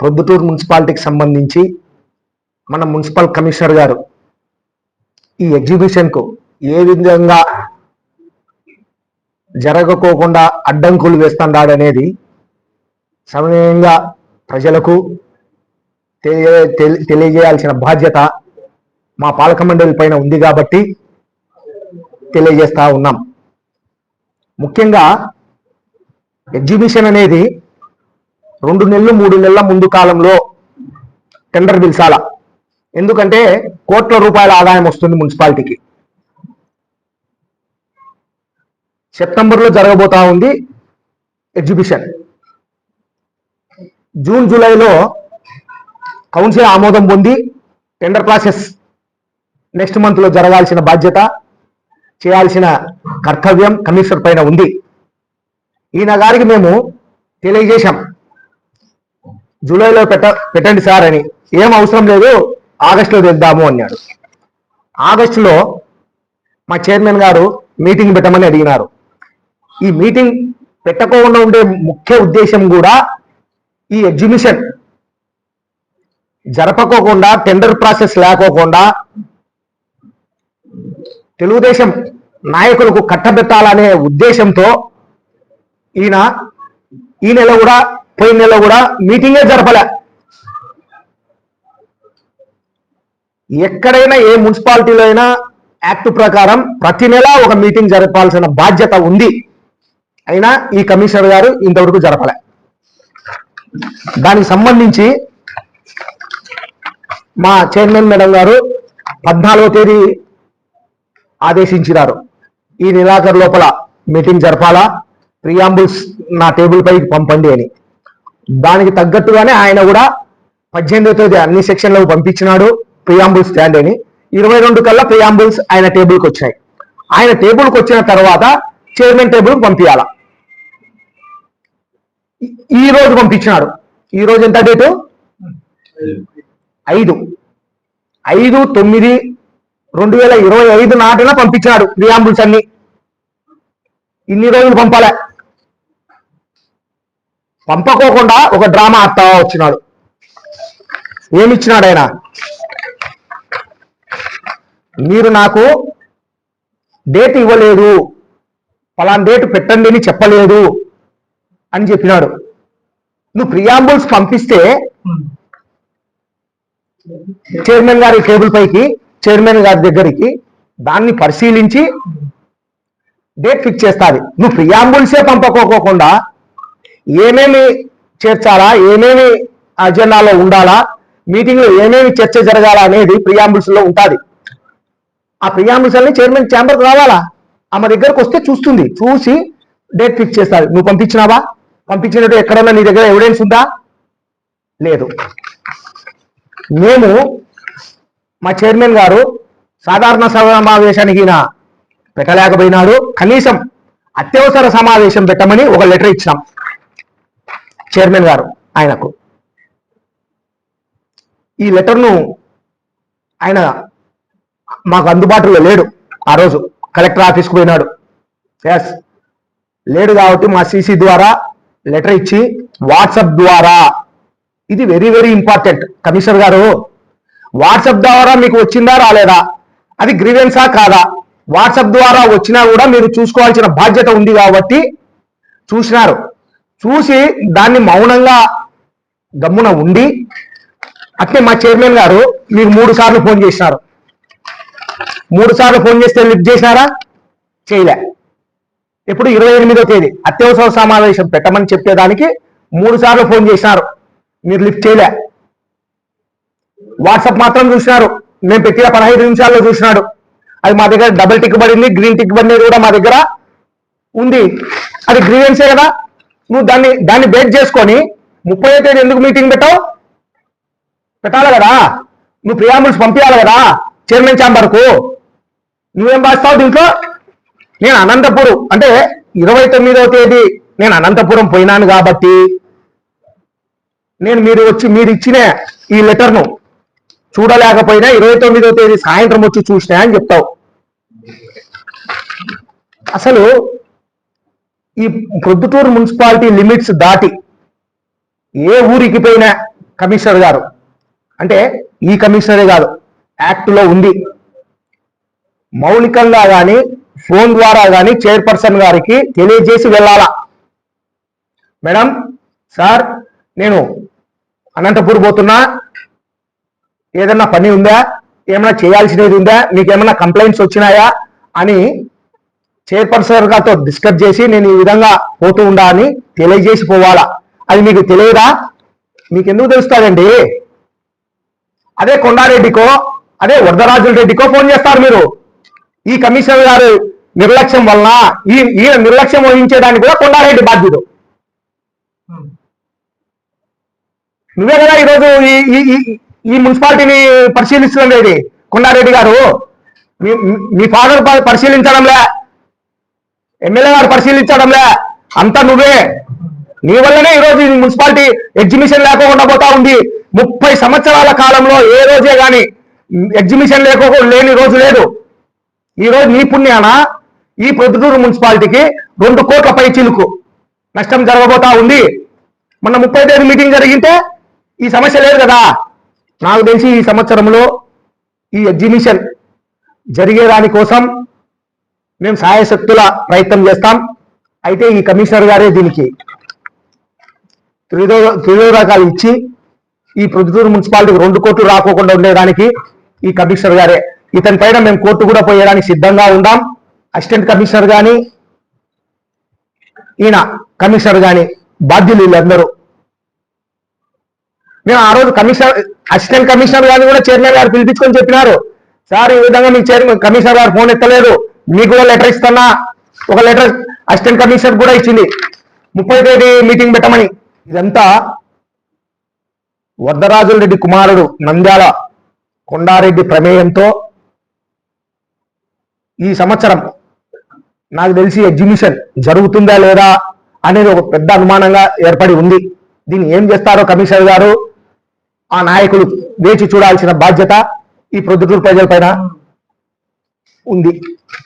ప్రొద్దుటూరు మున్సిపాలిటీకి సంబంధించి మన మున్సిపల్ కమిషనర్ గారు ఈ ఎగ్జిబిషన్కు ఏ విధంగా జరగకోకుండా అడ్డంకులు వేస్తున్నాడనేది సమయంగా ప్రజలకు తెలియజేయాల్సిన బాధ్యత మా పాలక మండలి పైన ఉంది కాబట్టి తెలియజేస్తా ఉన్నాం. ముఖ్యంగా ఎగ్జిబిషన్ అనేది రెండు నెలలు మూడు నెలల ముందు కాలంలో టెండర్ పిలిచాల? ఎందుకంటే కోట్ల రూపాయల ఆదాయం వస్తుంది మున్సిపాలిటీకి. సెప్టెంబర్లో జరగబోతా ఉంది ఎగ్జిబిషన్. జూన్ జూలైలో కౌన్సిల్ ఆమోదం పొంది టెండర్ ప్రాసెస్ నెక్స్ట్ మంత్లో జరగాల్సిన బాధ్యత చేయాల్సిన కర్తవ్యం కమిషనర్ పైన ఉంది. ఈయన గారికి మేము తెలియజేశాం. జూలైలో పెట్ట పెట్టండి సార్ అని. ఏం అవసరం లేదు ఆగస్టులో తెద్దాము అన్నాడు. ఆగస్టులో మా చైర్మన్ గారు మీటింగ్ పెట్టమని అడిగినారు. ఈ మీటింగ్ పెట్టకుండా ఉండే ముఖ్య ఉద్దేశం కూడా ఈ ఎగ్జిబిషన్ జరపకోకుండా టెండర్ ప్రాసెస్ లేకోకుండా తెలుగుదేశం నాయకులకు కట్టబెట్టాలనే ఉద్దేశంతో ఈయన ఈ నెల కూడా పోయిన నెల కూడా మీటింగే జరపలే. ఎక్కడైనా ఏ మున్సిపాలిటీలో అయినా యాక్ట్ ప్రకారం ప్రతి నెల ఒక మీటింగ్ జరపాల్సిన బాధ్యత ఉంది. అయినా ఈ కమిషనర్ గారు ఇంతవరకు జరపలే. దానికి సంబంధించి మా చైర్మన్ మేడం గారు పద్నాలుగో తేదీ ఆదేశించినారు. ఈ నెలాఖరు లోపల మీటింగ్ జరపాలా? ప్రియాంబుల్స్ నా టేబుల్ పైకి పంపండి అని. దానికి తగ్గట్టుగానే ఆయన కూడా పద్దెనిమిదో తేదీ అన్ని సెక్షన్లకు పంపించినాడు ప్రియాంబుల్స్ స్టాండ్ అని ఇరవై రెండు కల్లా ప్రియాంబుల్స్ ఆయన టేబుల్కి వచ్చినాయి ఆయన టేబుల్కి వచ్చిన తర్వాత చైర్మన్ టేబుల్ పంపించాల ఈ- ఈ రోజు పంపించినాడు. ఈ రోజు ఎంత డేటు ఐదు. ఐదు తొమ్మిది రెండు వేల ఇరవై ఐదు నాటిన పంపించినాడు ప్రియాంబుల్స్ అన్ని. ఇన్ని రోజులు పంపాలే. పంపకోకుండా ఒక డ్రామా అత్తా వచ్చినాడు. ఏమిచ్చినాడు ఆయన? మీరు నాకు డేట్ ఇవ్వలేదు. ఫలాన్ డేట్ పెట్టండి అని చెప్పలేదు అని చెప్పినాడు. నువ్వు ప్రియాంబుల్స్ పంపిస్తే చైర్మన్ గారి టేబుల్ పైకి చైర్మన్ గారి దగ్గరికి దాన్ని పరిశీలించి డేట్ ఫిక్స్ చేస్తాది. నువ్వు ప్రియాంబుల్సే పంపకోకుండా ఏమేమి చేర్చాలా ఏమేమి అజెండాలో ఉండాలా మీటింగ్లో ఏమేమి చర్చ జరగాల అనేది ప్రియాంబుల్స్లో ఉంటుంది. ఆ ప్రియాంబుల్స్ అన్ని చైర్మన్ ఛాంబర్ రావాలా? ఆమె దగ్గరకు వస్తే చూస్తుంది. చూసి డేట్ ఫిక్స్ చేస్తారు. నువ్వు పంపించినావా? పంపించినట్టు ఎక్కడన్నా నీ దగ్గర ఎవిడెన్స్ ఉందా? లేదు. మేము మా చైర్మన్ గారు సాధారణ సమావేశానికి పెట్టలేకపోయినాడు. కనీసం అత్యవసర సమావేశం పెట్టమని ఒక లెటర్ ఇచ్చినాం. చైర్మన్ గారు ఆయనకు. ఈ లెటర్ను ఆయన మాకు అందుబాటులో లేడు ఆ రోజు. కలెక్టర్ ఆఫీస్కి పోయినాడు. ఎస్ లేడు కాబట్టి మా సీసీ ద్వారా లెటర్ ఇచ్చి వాట్సాప్ ద్వారా. ఇది వెరీ వెరీ ఇంపార్టెంట్ కమిషనర్ గారు వాట్సాప్ ద్వారా మీకు వచ్చిందా రాలేదా? అది గ్రీవెన్సా కాదా? వాట్సాప్ ద్వారా వచ్చినా కూడా మీరు చూసుకోవాల్సిన బాధ్యత ఉంది కాబట్టి చూసినారు. చూసి దాన్ని మౌనంగా గమ్మున ఉండి అట్లే మా చైర్మన్ గారు మీకు మూడు సార్లు ఫోన్ చేసినారు. మూడు సార్లు ఫోన్ చేస్తే లిఫ్ట్ చేసినారా? చేయలే. ఇప్పుడు ఇరవై ఎనిమిదో తేదీ అత్యవసర సమావేశం పెట్టమని చెప్పేదానికి మూడు సార్లు ఫోన్ చేసినారు. మీరు లిఫ్ట్ చేయలే. వాట్సాప్ మాత్రం చూసినారు. మేము పెట్టిన పదహైదు నిమిషాల్లో చూసినాడు. అది మా దగ్గర డబుల్ టిక్ పడింది గ్రీన్ టిక్ పడినది కూడా మా దగ్గర ఉంది. అది గ్రీవెన్సే కదా? నువ్వు దాన్ని దాన్ని బేక్ చేసుకొని ముప్పై తేదీ ఎందుకు మీటింగ్ పెట్టావు? పెట్టాలి కదా. నువ్వు ప్రియాంబుల్స్ పంపించాలి కదా చైర్మన్ ఛాంబర్కు నువ్వేం రాస్తావు దీంట్లో? నేను అనంతపురం అంటే ఇరవై తొమ్మిదవ తేదీ నేను అనంతపురం పోయినాను కాబట్టి నేను మీరు వచ్చి మీరు ఇచ్చిన ఈ లెటర్ను చూడలేకపోయినా ఇరవై తొమ్మిదవ తేదీ సాయంత్రం వచ్చి చూసినా అని చెప్తావు. అసలు ఈ ప్రొద్దుటూరు మున్సిపాలిటీ లిమిట్స్ దాటి ఏ ఊరికి పోయినా కమిషనర్ గారు అంటే ఈ కమిషనరే కాదు యాక్ట్లో ఉంది. మౌలికంగా కానీ ఫోన్ ద్వారా కానీ చైర్పర్సన్ గారికి తెలియజేసి వెళ్ళాలా? మేడం సార్ నేను అనంతపూర్ పోతున్నా. ఏదన్నా పని ఉందా? ఏమైనా చేయాల్సినది ఉందా? మీకు ఏమైనా కంప్లైంట్స్ వచ్చినాయా? అని చైర్పర్సన్ గారితో డిస్కస్ చేసి నేను ఈ విధంగా పోతూ ఉండా అని తెలియజేసి పోవాలా? అది మీకు తెలియదా? మీకు ఎందుకు తెలుస్తుందండి? అదే కొండారెడ్డికో అదే వరదరాజుల రెడ్డికో ఫోన్ చేస్తారు మీరు. ఈ కమిషనర్ గారు నిర్లక్ష్యం వలన ఈ ఈయన నిర్లక్ష్యం వహించేదానికి కూడా కొండారెడ్డి బాధ్యుడు. నువ్వే కదా ఈరోజు ఈ ఈ- మున్సిపాలిటీని పరిశీలిస్తున్నది కొండారెడ్డి గారు మీ- మీ ఫాదర్ పరిశీలించడంలే. ఎమ్మెల్యే గారు పరిశీలించడంలే. అంతా నువ్వే. నీ వల్లనే ఈరోజు మున్సిపాలిటీ ఎగ్జిబిషన్ లేకోకుండా పోతా ఉంది. ముప్పై సంవత్సరాల కాలంలో ఏ రోజే గాని ఎగ్జిబిషన్ లేకో లేని రోజు లేదు. ఈ రోజు నీ పుణ్యాన ఈ ప్రొద్దుటూరు మున్సిపాలిటీకి రెండు కోట్ల పై చిలుకు నష్టం జరగబోతా ఉంది. మొన్న ముప్పై తేదీ మీటింగ్ జరిగితే ఈ సమస్య లేదు కదా. నాకు తెలిసి ఈ సంవత్సరంలో ఈ ఎగ్జిబిషన్ జరిగేదాని కోసం మేము సాయశక్తుల ప్రయత్నం చేస్తాం. అయితే ఈ కమిషనర్ గారే దీనికి త్రిదో త్రిదోరకాలు ఇచ్చి ఈ ప్రొద్దుటూరు మున్సిపాలిటీకి రెండు కోట్లు రాకోకుండా ఉండేదానికి ఈ కమిషనర్ గారే. ఇతని పైన మేము కోర్టు కూడా పోయేదానికి సిద్ధంగా ఉందాం అసిస్టెంట్ కమిషనర్ కానీ ఈయన కమిషనర్ కానీ బాధ్యులు వీళ్ళందరూ. మేము ఆ రోజు కమిషనర్ అసిస్టెంట్ కమిషనర్ గారిని కూడా చైర్మన్ గారు పిలిపించుకొని చెప్పినారు. సార్ ఈ విధంగా మీ చైర్మన్ కమిషనర్ గారు ఫోన్ ఎత్తలేదు. మీకు కూడా లెటర్ ఇస్తున్నా ఒక లెటర్ అసిస్టెంట్ కమిషనర్ కూడా ఇచ్చింది. ముప్పై తేదీ మీటింగ్ పెట్టమని. ఇదంతా వరదరాజుల రెడ్డి కుమారుడు నంద్యాల కొండారెడ్డి ప్రమేయంతో ఈ సంవత్సరం నాకు తెలిసి ఎగ్జిబిషన్ జరుగుతుందా లేదా అనేది ఒక పెద్ద అనుమానంగా ఏర్పడి ఉంది. దీన్ని ఏం చేస్తారో కమిషనర్ గారు ఆ నాయకులు వేచి చూడాల్సిన బాధ్యత ఈ ప్రొద్దుటూరు ప్రజలపైన ఉంది.